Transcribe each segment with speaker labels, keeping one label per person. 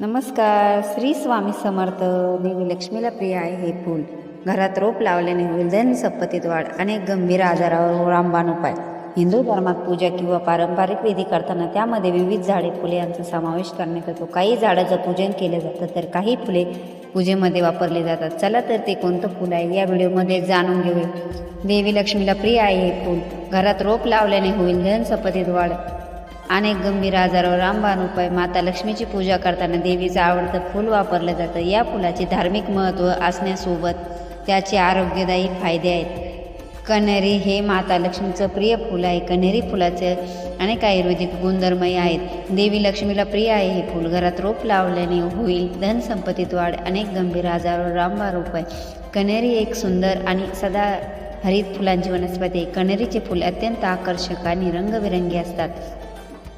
Speaker 1: नमस्कार श्री स्वामी समर्थ. देवी लक्ष्मीला प्रिय आहे हे फूल. घरात रोप लावल्याने होईल धन संपत्तीत वाढ अनेक गंभीर आजारावर रामबाण उपाय. हिंदू धर्मात पूजा किंवा पारंपरिक विधी करताना त्यामध्ये विविध झाडे फुले यांचा समावेश करण्यात येतो. काही झाडाचं पूजन केलं जातं तर काही फुले पूजेमध्ये वापरले जातात. चला तर ते कोणतं फूल आहे या व्हिडिओमध्ये जाणून घेऊया. देवी लक्ष्मीला प्रिय आहे हे फूल. घरात रोप लावल्याने होईल धन संपत्तीत वाढ अनेक गंभीर आजारावर रामबाण उपाय माता लक्ष्मीची पूजा करताना देवीचं आवडतं फूल वापरलं जातं. या फुलाचे धार्मिक महत्त्व असण्यासोबत त्याचे आरोग्यदायी फायदे आहेत. कण्हेरी हे माता लक्ष्मीचं प्रिय फूल आहे. कण्हेरी फुलाचे अनेक आयुर्वेदिक गुणधर्मही आहेत. देवी लक्ष्मीला प्रिय आहे. हे फूल घरात रोप लावल्याने होईल. धनसंपत्तीत वाढ अनेक गंभीर आजारावर रामबाण उपाय. कण्हेरी एक सुंदर आणि सदा हरित फुलांची वनस्पती आहे. कण्हेरीचे फूल अत्यंत आकर्षक आणि रंगबिरंगी असतात.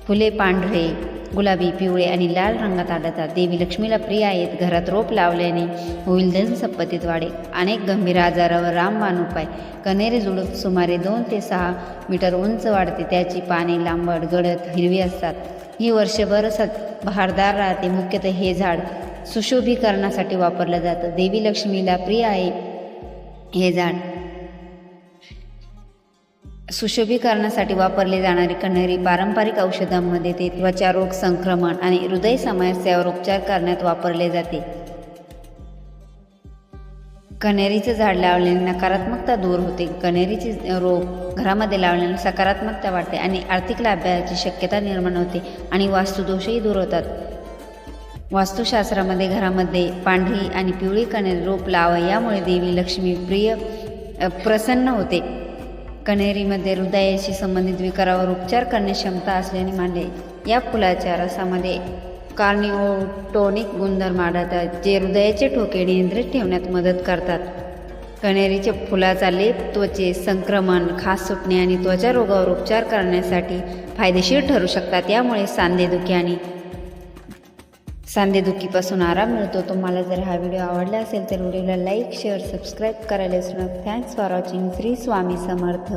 Speaker 1: फुले पांढरे गुलाबी पिवळे आणि लाल रंगात आढळतात. देवी लक्ष्मीला प्रिय आहेत. घरात रोप लावल्याने होईल धन संपत्तीत वाढे. अनेक गंभीर आजारावर रामबाण उपाय. कनेरी जुडूप सुमारे दोन ते सहा मीटर उंच वाढते. त्याची पाने लांबट गडद हिरवी असतात. ही वर्षभर सत बहारदार राहते. मुख्यतः हे झाड सुशोभीकरणासाठी वापरलं जातं. देवी लक्ष्मीला प्रिय आहे. हे झाड सुशोभीकरणासाठी वापरली जाणारी कण्हेरी पारंपरिक औषधांमध्ये ते त्वचा रोग संक्रमण आणि हृदय समस्यावर उपचार करण्यात वापरले जाते. कण्हेरीचं झाड लावल्याने नकारात्मकता दूर होते. कण्हेरीचे रोग घरामध्ये लावल्याने सकारात्मकता वाढते आणि आर्थिक लाभाची शक्यता निर्माण होते आणि वास्तुदोषही दूर होतात. वास्तुशास्त्रामध्ये घरामध्ये पांढरी आणि पिवळी कण्हेरी रोप लावा यामुळे देवी लक्ष्मी प्रिय प्रसन्न होते. कण्हेरीमध्ये हृदयाशी संबंधित विकारावर उपचार करण्याची क्षमता असल्याने मानले या फुलाच्या रसामध्ये कार्निओटोनिक गुणधर्म आढळतात जे हृदयाचे ठोके नियंत्रित ठेवण्यात मदत करतात. कण्हेरीच्या फुलाचा लेप त्वचे संक्रमण खास सुटणे आणि त्वचा रोगावर उपचार करण्यासाठी फायदेशीर ठरू शकतात. यामुळे सांधेदुखी आणि सांधेदुखीपासून आराम मिळतो. तुम्हाला जर हा व्हिडिओ आवडला असेल तर व्हिडिओला लाईक शेअर सबस्क्राईब करायला विसरू नका. Thanks for watching Shri Swami Samarth.